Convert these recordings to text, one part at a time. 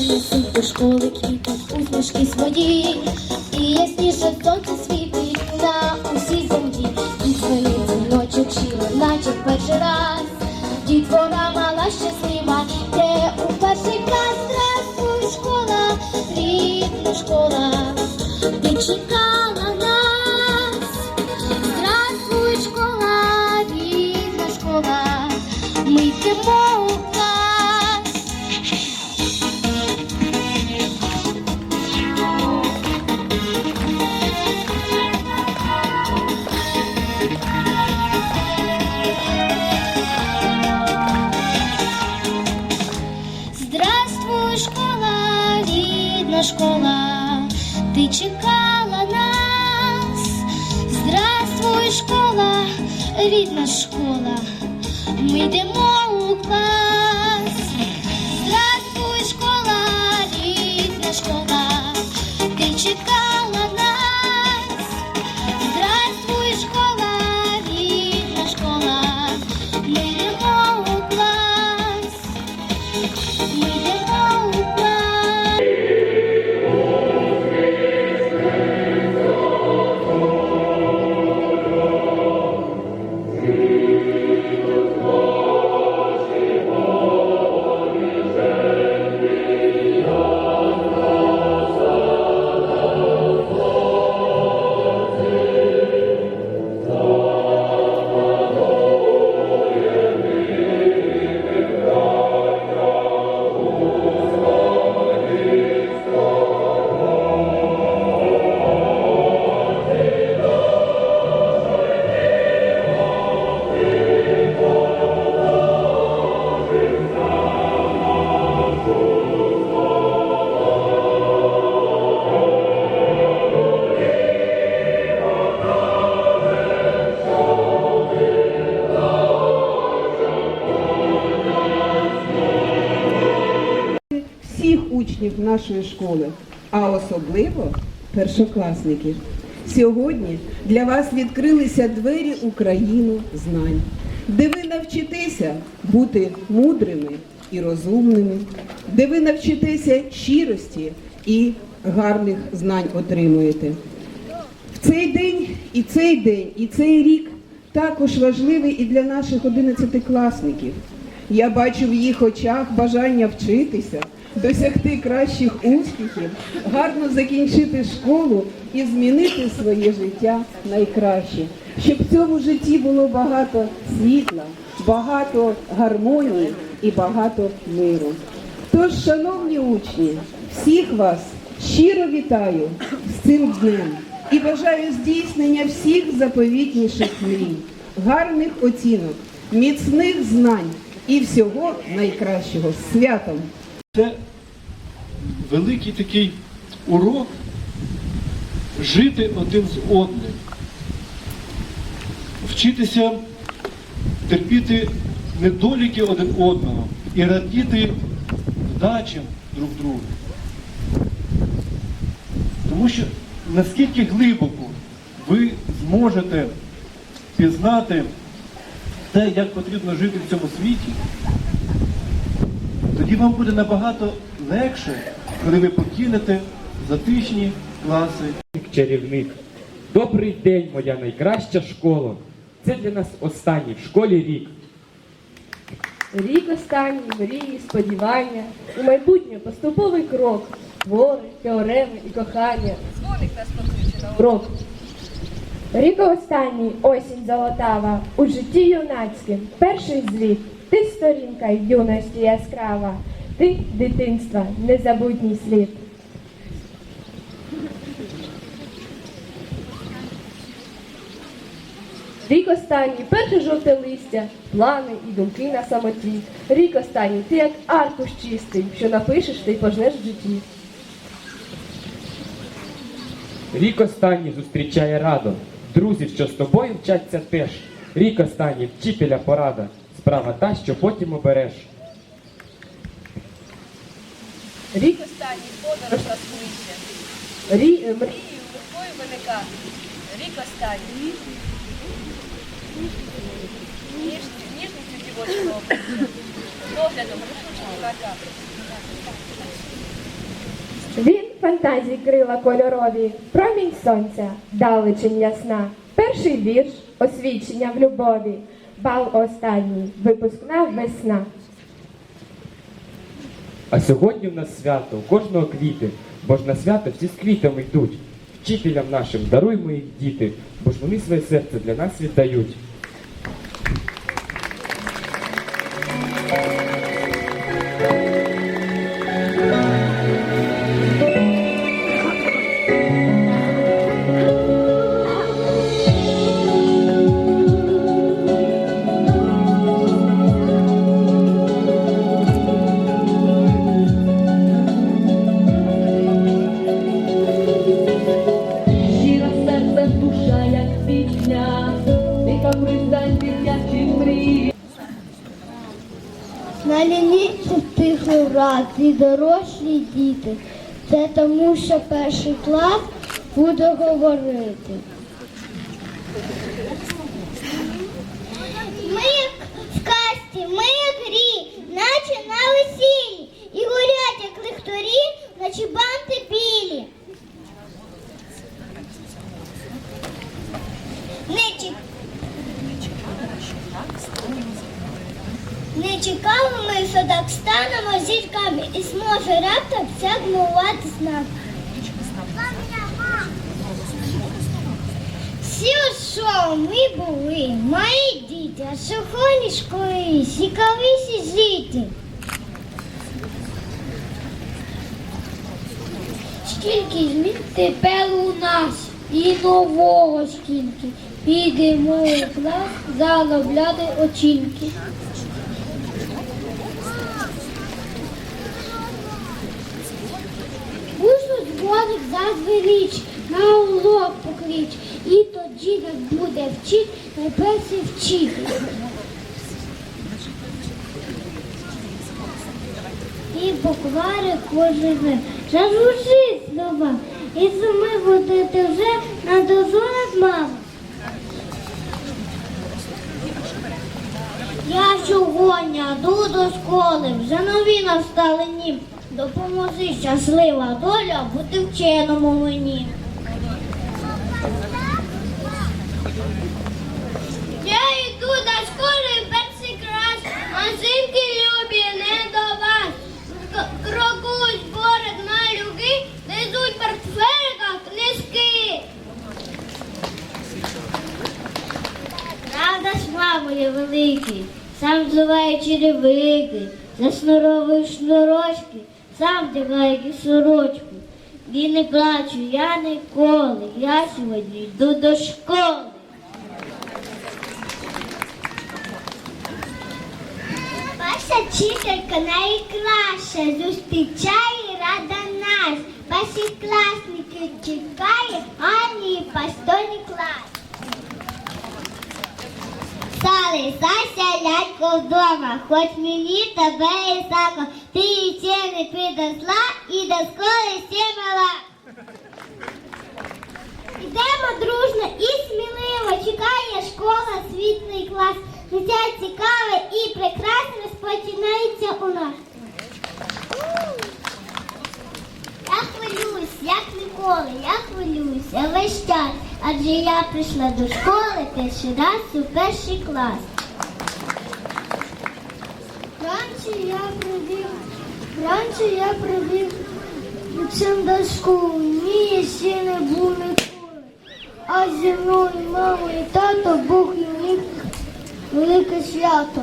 принесуть до школи квіти, усмішки свої, і ясніше сонце світить на усій землі. І дзвонить дзвіночок щиро, наче в перший раз. Дітвора мала щаслива, де у перший клас Здравствуй, школа, рідна школа, ти чекала нас. Здравствуй, школа, рідна школа, ми йдемо ти чекала нас. Здравствуй, школа, рідна школа, ми йдемо у клас. Нашої школи, а особливо першокласників. Сьогодні для вас відкрилися двері у країну знань, де ви навчитеся бути мудрими і розумними, де ви навчитеся щирості і гарних знань отримуєте. В цей день і цей день, і цей рік також важливий і для наших одинадцятикласників. Я бачу в їх очах бажання вчитися, досягти кращих успіхів, гарно закінчити школу і змінити своє життя найкраще, щоб в цьому житті було багато світла, багато гармонії і багато миру. Тож, шановні учні, всіх вас щиро вітаю з цим днем і бажаю здійснення всіх заповітніших мрій, гарних оцінок, міцних знань і всього найкращого святом. Це великий такий урок жити один з одним, вчитися терпіти недоліки один одного і радіти вдачам друг друга. Тому що наскільки глибоко ви зможете пізнати те, як потрібно жити в цьому світі, тоді вам буде набагато легше, коли ви покинете затишні класи. чарівник. Добрий день, моя найкраща школа. Це для нас останній в школі рік. Рік останній, мрії, сподівання, у майбутнє поступовий крок, твори, теореми і кохання. Дзвоник нас покличе на урок. Рік останній, осінь золотава, у житті юнацьким, перший зліт. Ти сторінка юності яскрава, ти дитинства, незабутній слід. Рік останній, перше жовте листя, плани і думки на самоті. Рік останній, ти як аркуш чистий, що напишеш, ти й пожнеш в житті. Рік останній зустрічає радо. Друзі, що з тобою вчаться теж. Рік останній вчителя порада. Справа та, що потім обереш. Рік останній, подорож на свище. Рі, е, мрії легкою виникати. Рік останній. Ніжністю, дівочого обличчя, доглядом рішучого кота. Він фантазії крила кольорові, промінь сонця, далечень ясна. Перший вірш освічення в любові, бал останній, випускна весна. А сьогодні в нас свято, у кожного квіти, бо ж на свято всі з квітами йдуть. Вчителям нашим даруймо їх діти, бо ж вони своє серце для нас віддають. На лінійці тихо враз і дорослі діти. Це тому, що перший клас буде говорити. Ми в касті, ми як грі, наче на весіллі, і горять, як лихторі, наче банти білі. Не Не чекали ми, що так станемо зірками і зможе раптом всяк мовати з нами. Всі шоу ми були, мої діти, а сухоні школи, цікавіші жити. Скільки змін тепер у нас і нового скільки. Підемо у клас заробляти оцінки. Дзвоник зазвеліч, на урок поклич, і тоді не буде вчить найперший вчитель. І буквари кожен Зажужи слова, і суми будете вже на дозорах мама. Я сьогодні йду до школи, вже нові настали ні. Допоможи щаслива доля бути вченому мені. Я йду до школи перший клас, машинки любі не до вас. Крокують поряд малюки, несуть в портфельках книжки. Правда ж, мамою великий, сам взуває черевики, зашнуровую шнурочки, сам вдягаю сорочку. І не плачу я ніколи, я сьогодні йду до школи. Ваша вчителька найкраща, зустрічає рада нас. Ваші класники чекає, Ані постійний клас. Стали Сася лядько вдома, хоч мені тебе і сако, ти ще не підросла і до школи ще мала. Ідемо дружно і сміливо, чекає школа, світлий клас. Життя цікаве і прекрасне розпочинається у нас. Я хвилююсь, як ніколи, я хвилююся весь час, адже я прийшла до школи перший раз у перший клас. Вранці я прибіг, вранці я прибіг цим до школи, мій ще не був ніколи. А зі мною мама і тато Бог і велике свято.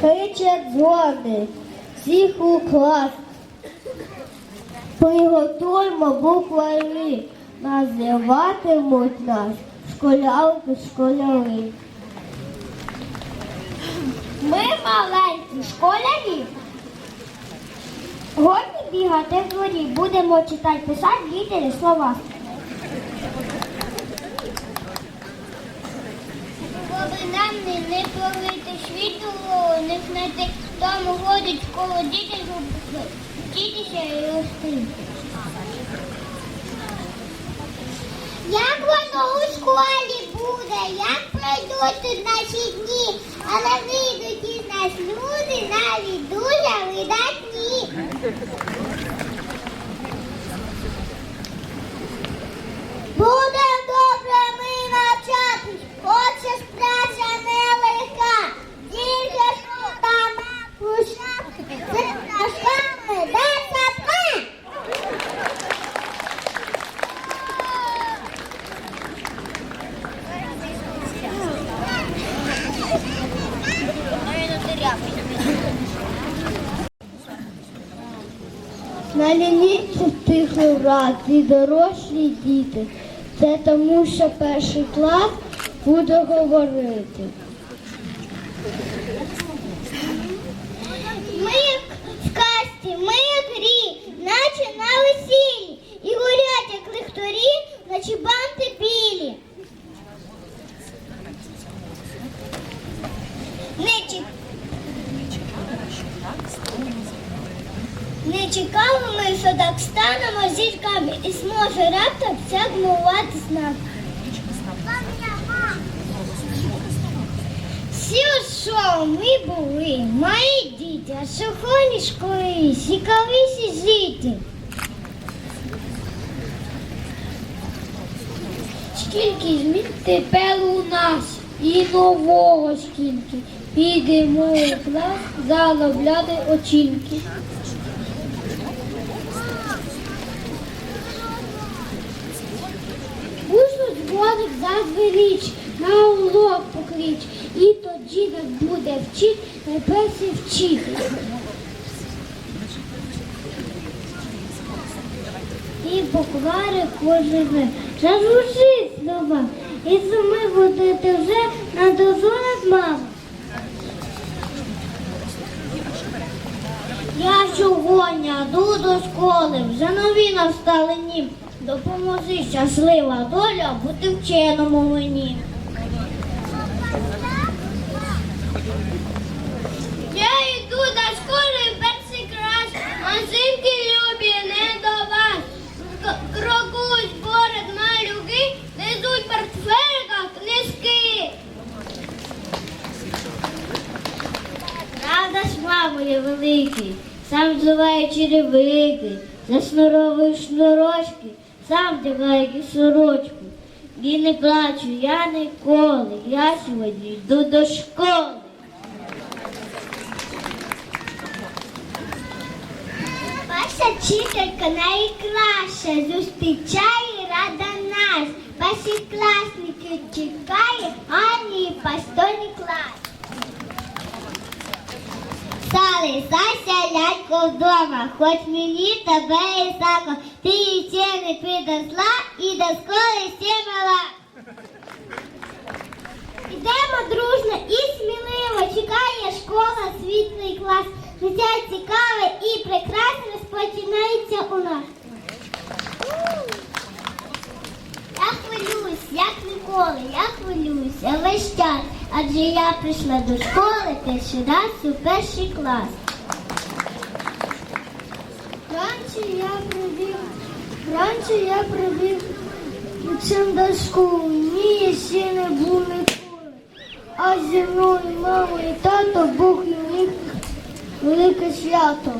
Кричать дзвони, всіх у клас. Приготуємо буквари, називатимуть нас школярки школяри. Ми маленькі школярі. Годні бігати в дворі, будемо читати, писати літери слова. Нам не, пролити світло, не знайти, тому ходить коло щоб вчитися і рости. Як воно у школі буде, як пройду пройдуть тут наші дні, але вийдуть із нас люди навіть дуже видатні. Буде добре ми навчатись, хоче ж праця нелегка, тільки що там пущати, це пташками десятка. На тихо враз і дорослі діти. Це тому, що перший клас буде говорити. Ми як в касті, ми як грі, наче на весіллі, і горять, як лихторі, наче банти білі. Не чек- Не чекали ми, що так станемо зірками і зможе раптом всяк мовати з нами. Всі що ми були, мої діти, а сухоні школи, цікавіші жити. Скільки змін тепер у нас і нового скільки. Підемо у клас заробляти оцінки. Дзвоник зазвеліч, на урок поклич, і тоді нас буде вчить найперший вчитель. І буквари кожен зазвучить слова, і суми будете вже на дозорах мама. Я сьогодні йду до школи, вже нові настали ні. Допоможи щаслива доля бути вченому мені. Я йду до школи перший клас, машинки любі не до вас. Крокують поряд малюки, несуть в портфельках книжки. Правда ж, мамою великий, сам взуває черевики, зашнуровую шнурочки, сам вдягаю сорочку. І не плачу я ніколи, я сьогодні йду до школи. Ваша вчителька найкраща, зустрічає рада нас. Ваші класники чекає, гарний і постольний клас. Стали Сася лялько вдома, хоч мені тебе і сако, ти її ще не підросла і до школи ще мала. Ідемо дружно і сміливо, чекає школа, світлий клас. Життя цікаве і прекрасне розпочинається у нас. Я хвилююсь, як ніколи, я хвилююся весь час, адже я прийшла до школи перший раз у перший клас. Раніше я прибіг, раніше я прибіг цим до школи, ні, ще не був ніколи. А зі мною мама і тато Бог і них велике свято.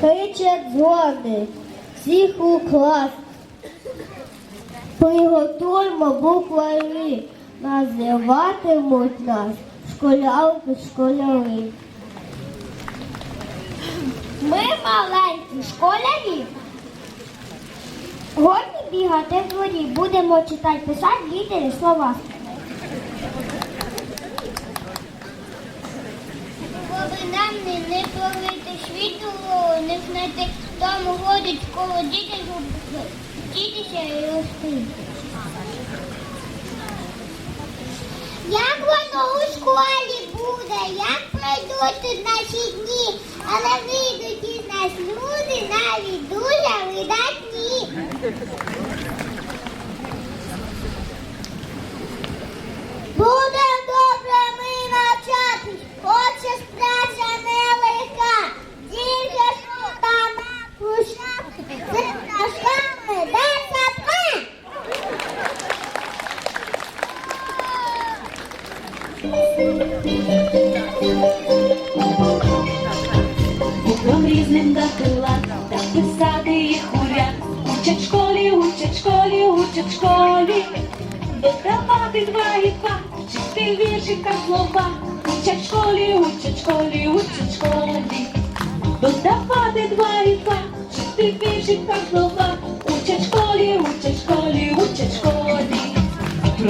Кричать дзвони, всіх у клас. Приготуємо буквари, називатимуть нас школярки школяри. Ми маленькі школярі. Годні бігати в дворі, будемо читати, писати літери слова. Коли нам не, не світло, не знайти, тому ходить коло дітей, вчитися і рости. Як воно у школі буде, як пройдуть тут наші дні, але вийдуть із нас люди навіть дуже видатні. Буде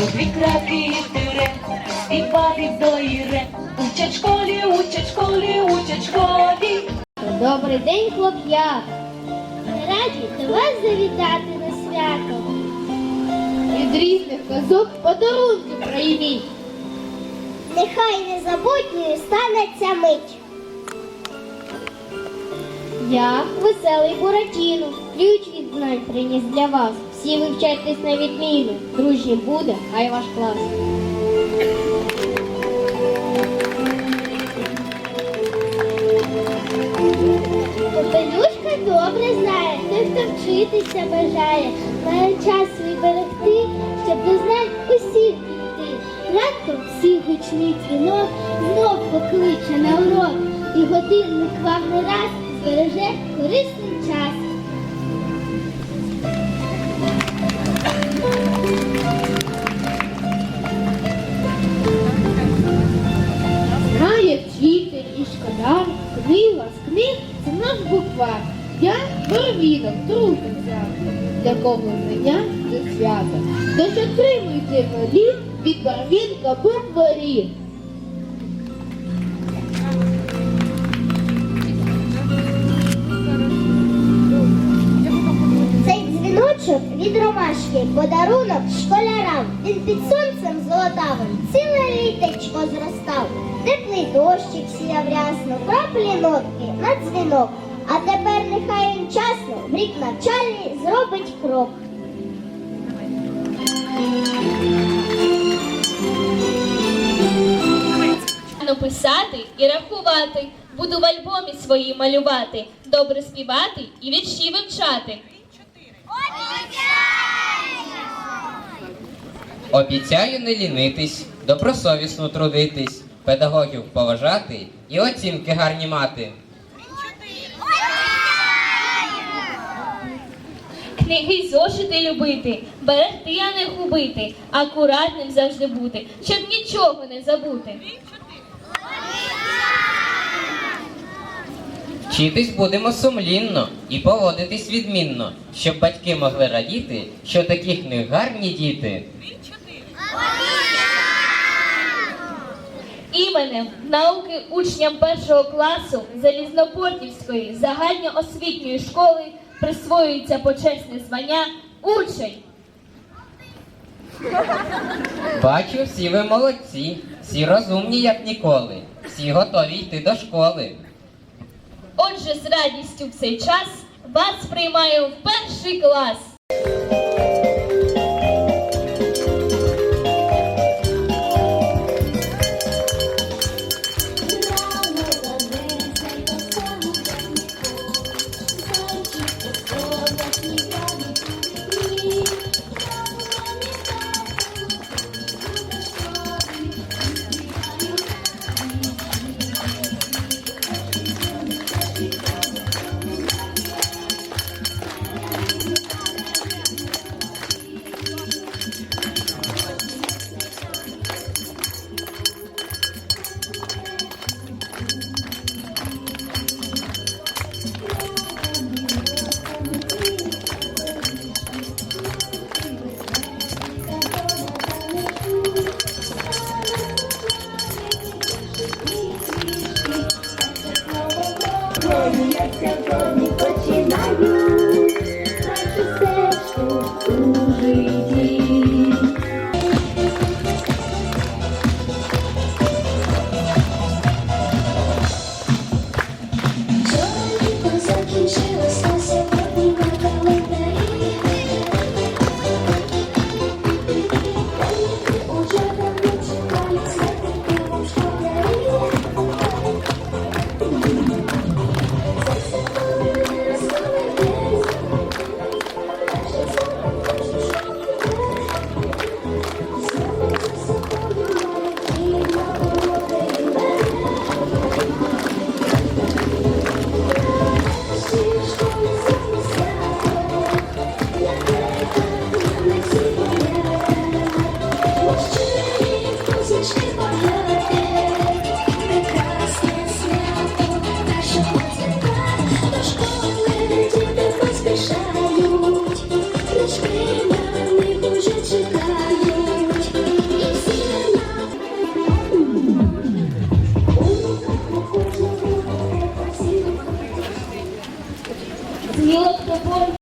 Дві краки і тире, співати до іре. Учать школі, учать школі, учать школі. Добрий день, хлоп'ят! Раді до вас завітати на свято. Від різних казок подарунки прийміть. Нехай незабутньою стане ця мить. Я веселий Буратіно, ключ від знань приніс для вас. Всі вивчайтесь на відміну. Дружнім буде, хай ваш клас. Попелюшка добре знає, той, хто вчитися бажає, має час свій берегти, щоб до знань усіх дійти. Раптом всіх гучний дзвінок знов покличе на урок, і годинник вам не раз збереже корисний час. Книга з книг це наш буква. Я барвінок, трудниця, для кого знання це свято. Тож отримуйте малі від барвінка букварі. Від подарунок школярам. Він під сонцем золотавим ціле літечко зростав. Теплий дощик сіяв рясно, краплі нотки на дзвінок. А тепер нехай він часно в рік навчальний зробить крок. Писати і рахувати, буду в альбомі свої малювати, добре співати і вірші вивчати. Обіцяю не лінитись, добросовісно трудитись, педагогів поважати і оцінки гарні мати. Книги й зошити любити, берегти, а не губити, акуратним завжди бути, щоб нічого не забути. Вчитись будемо сумлінно і поводитись відмінно, щоб батьки могли радіти, що таких книг гарні діти. Іменем науки учням першого класу Залізнопортівської загальноосвітньої школи присвоюється почесне звання учень. Бачу, всі ви молодці, всі розумні, як ніколи, всі готові йти до школи. Отже, з радістю в цей час вас приймаю в перший клас. Я сьогодні починаю